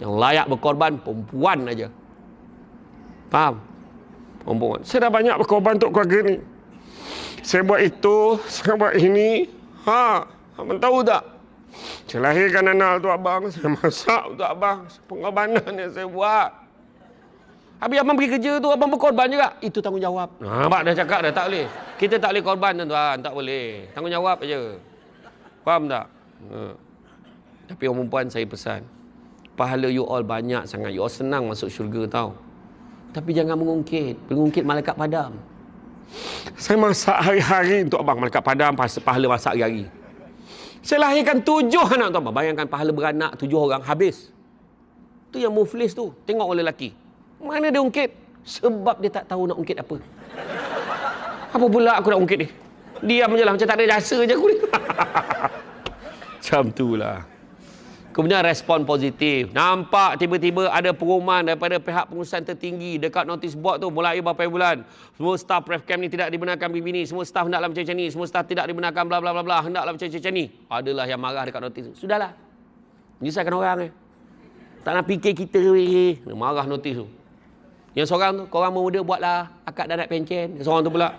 Yang layak berkorban perempuan aja. Faham? Perempuan. Saya dah banyak berkorban untuk keluarga ni. Saya buat itu, saya buat ini. Ha, abang tahu tak? Saya lahirkan anak untuk abang, saya masak untuk abang. Pengorbanan yang saya buat. Habis abang pergi kerja tu, abang berkorban juga. Itu tanggungjawab. Ha, abang dah cakap dah, tak boleh. Kita tak boleh korban tuan-tuan, tak boleh. Tanggungjawab aja. Faham tak? Ha. Tapi orang perempuan saya pesan. Pahala you all banyak sangat. You all senang masuk syurga tau. Tapi jangan mengungkit. Mengungkit malaikat padam. Saya masak hari-hari untuk abang malaikat padam pahala masak hari-hari. Saya lahirkan tujuh anak tu abang. Bayangkan pahala beranak tujuh orang habis. Tu yang muflis tu. Tengok oleh lelaki. Mana dia ungkit? Sebab dia tak tahu nak ungkit apa. Apa pula aku nak ungkit ni? Diam je lah macam tak ada jasa je aku ni. macam tu lah. Kemudian respon positif. Nampak tiba-tiba ada pengumuman daripada pihak pengurusan tertinggi dekat notice board tu mulai beberapa bulan. Semua staf pref camp ni tidak dibenarkan pergi ni. Semua staf hendaklah macam-macam ni. Semua staf tidak dibenarkan bla bla bla bla. Hendaklah macam-macam ni. Adalah yang marah dekat notis tu. Sudahlah. Menyusahkan orang eh. Tak nak fikir kita eh. Marah notis tu. Yang seorang tu, korang muda buatlah akad darat pencen. Yang seorang tu pula.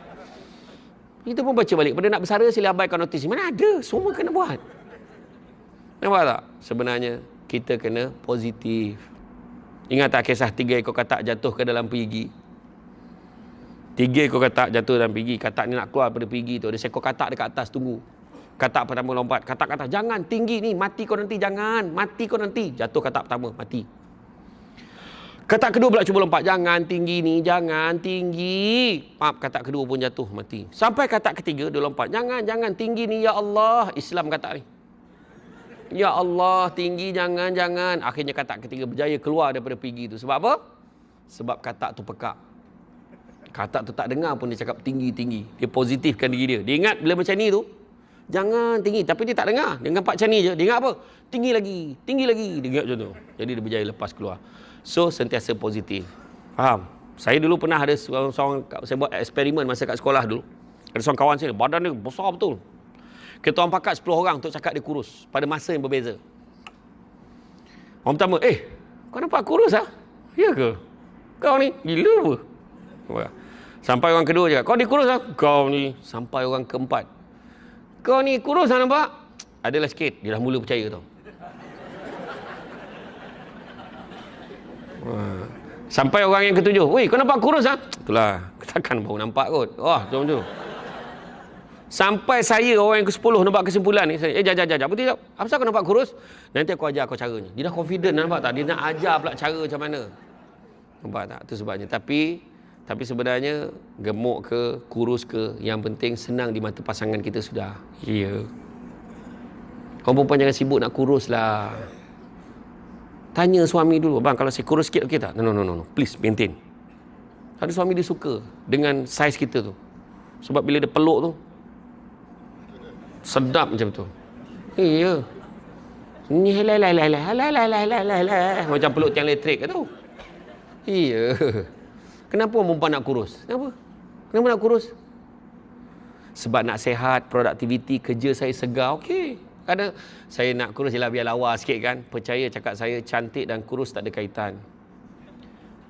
Kita pun baca balik. Pada nak bersara sila abaikan notis. Mana ada? Semua kena buat. Nampak tak? Sebenarnya kita kena positif. Ingat tak kisah tiga ekor katak jatuh ke dalam perigi? Tiga ekor katak jatuh dalam perigi. Katak ni nak keluar daripada perigi tu. Ada seekor katak dekat atas tunggu. Katak pertama lompat. Katak kata jangan tinggi ni. Mati kau nanti. Jangan. Mati kau nanti. Jatuh katak pertama. Mati. Katak kedua pula cuba lompat. Jangan tinggi ni. Jangan tinggi. Maaf katak kedua pun jatuh. Mati. Sampai katak ketiga dia lompat. Jangan. Jangan tinggi ni. Ya Allah. Islam katak ni. Ya Allah, tinggi jangan jangan. Akhirnya katak ketiga berjaya keluar daripada pergi itu. Sebab apa? Sebab katak tu pekak. Katak tu tak dengar pun dia cakap tinggi-tinggi. Dia positifkan diri dia. Dia ingat bila macam ni tu, jangan tinggi. Tapi dia tak dengar. Dia ingat macam ni je. Dia ingat apa? Tinggi lagi, tinggi lagi. Dia ingat macam tu. Jadi dia berjaya lepas keluar. So, sentiasa positif. Faham? Saya dulu pernah ada seorang, seorang saya buat eksperimen masa kat sekolah dulu. Ada seorang kawan saya, badan dia besar betul. Kita orang pakat 10 orang untuk cakap dia kurus pada masa yang berbeza. Orang pertama, eh, kau nampak kurus ah? Ya ke? Kau ni gila apa? Sampai orang kedua cakap, kau ni kurus ah? Kau ni sampai orang keempat. Kau ni kurus ah nampak? Adalah sikit, dia dah mula percaya tau. Sampai orang yang ketujuh, weh kau nampak kurus ah? Itulah, takkan baru nampak kot. Wah, macam tu. Sampai saya orang yang ke-10 nampak kesimpulan ni. Saya, eh, jap, jap, jap. Betul, jap. Apa kau nampak kurus? Nanti aku ajar kau caranya. Dia dah confident nampak tak? Dia nak ajar pula cara macam mana. Nampak tak? Itu sebabnya. Tapi, tapi sebenarnya gemuk ke, kurus ke, yang penting senang di mata pasangan kita sudah. Ya. Kau perempuan jangan sibuk nak kurus lah. Tanya suami dulu. Bang, kalau saya kurus sikit, okey tak? No, no, no, no. Please, maintain. Ada suami dia suka dengan saiz kita tu. Sebab bila dia peluk tu, Sedap macam tu. Iya. Ni helai helai helai helai helai helai helai macam peluk tiang elektrik ke tu. Iya. Kenapa perempuan nak kurus? Kenapa? Kenapa nak kurus? Sebab nak sehat, produktiviti kerja saya segar. Okey. Kadang saya nak kurus ialah biar lawa sikit kan. Percaya cakap saya cantik dan kurus tak ada kaitan.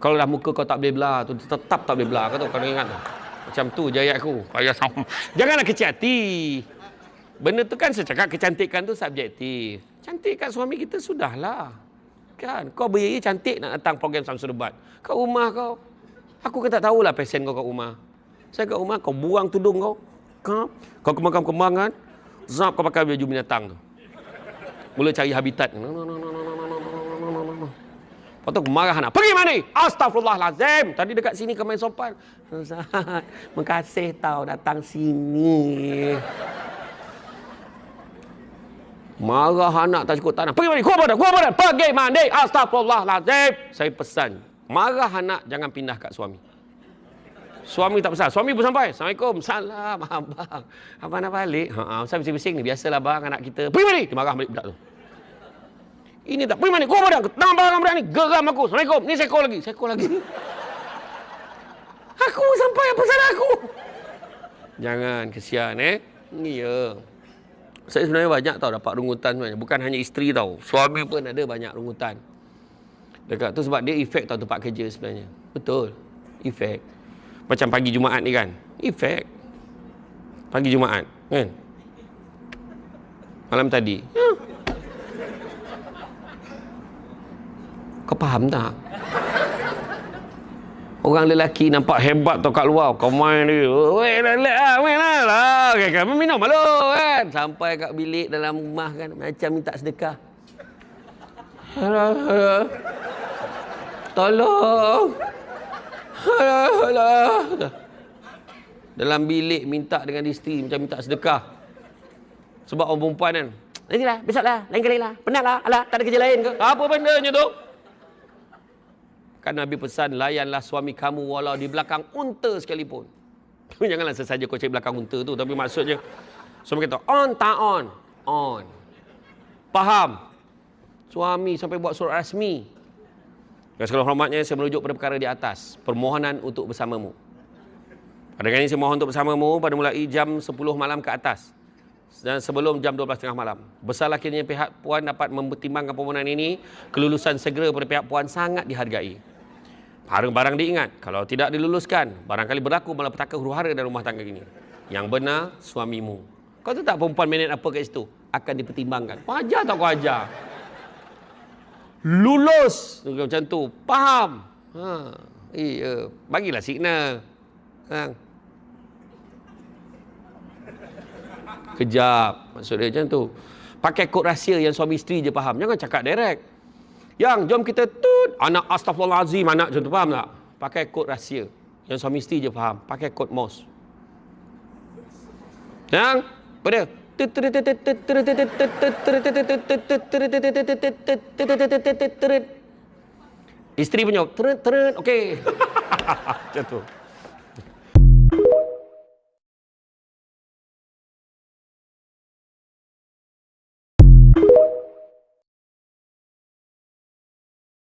Kalau dah muka kau tak boleh belah tu tetap tak boleh belah kau tu kau ingat tu. Macam tu je ayat aku. Janganlah kecil hati. Benda tu kan saya cakap kecantikan tu subjektif. Cantik kat suami kita sudahlah. Kan? Kau berjaya cantik nak datang program Samsul Debat. Kat rumah kau. Aku kan tak tahulah passion kau kat rumah. Saya kat rumah kau buang tudung kau. Kau, kau kembang-kembangan. Zap kau pakai baju binatang tu. Mula cari habitat. Lepas tu marah anak. Pergi mana? Astagfirullahalazim. Tadi dekat sini kau main sopan. Ustaz, makasih tau datang sini. Marah anak tak cukup tanah. Pergi mandi, kuah badan, kuah badan. Pergi mandi. Astagfirullahaladzim. Saya pesan. Marah anak, jangan pindah kat suami. Suami tak pesan. Suami pun sampai. Assalamualaikum. Salam, abang. Abang nak balik? Ha, saya bising-bising ni. Biasalah bang, anak kita. Pergi mandi. Dia marah balik budak tu. Ini tak. Pergi mandi, kuah. Nampak orang budak ni. Geram aku. Assalamualaikum. Ni seko lagi. Seko lagi. Aku sampai apa salah aku? Jangan, kesian eh. Ya. Saya sebenarnya banyak tau dapat rungutan sebenarnya. Bukan hanya isteri tau. Suami pun ada banyak rungutan. Dekat tu sebab dia efek tau tempat kerja sebenarnya. Betul. Efek. Macam pagi Jumaat ni kan. Efek. Pagi Jumaat. Kan? Malam tadi. Ya. Kau faham tak? Orang lelaki nampak hebat tu kat luar. Kau main dia. Weh, dah lah, main lah. lah. Okay, kan? Minum malu kan. Sampai kat bilik dalam rumah kan. Macam minta sedekah. Tolong. Alah, alah. Dalam bilik minta dengan isteri macam minta sedekah. Sebab orang perempuan kan. Nantilah, besoklah, lain kali lah. Penat lah, alah, tak ada kerja lain ke? Apa bendanya tu? Kan Nabi pesan, layanlah suami kamu walau di belakang unta sekalipun. Janganlah sesaja kau cari belakang unta tu. Tapi maksudnya, suami kata, on, tak on. On. Faham? Suami sampai buat surat rasmi. Dan segala hormatnya, saya merujuk pada perkara di atas. Permohonan untuk bersamamu. Pada kali ini saya mohon untuk bersamamu pada mulai jam 10 malam ke atas. Dan sebelum jam 12.30 malam. Besarlah kiranya pihak puan dapat mempertimbangkan permohonan ini. Kelulusan segera pada pihak puan sangat dihargai. Barang-barang diingat. Kalau tidak diluluskan, barangkali berlaku malapetaka huru hara dalam rumah tangga ini. Yang benar, suamimu. Kau tu tak perempuan minit apa kat situ? Akan dipertimbangkan. Kau ajar tak kau ajar? Lulus. Macam tu. Faham? Ha. Iya. Bagilah signal. Ha. Kejap. Maksud dia macam tu. Pakai kod rahsia yang suami isteri je faham. Jangan cakap direct. Yang jom kita tut anak astagfirullahalazim anak tu faham tak? Pakai kod rahsia. Yang suami isteri je faham. Pakai kod MOS. Yang pada Isteri punya okey. Macam tu.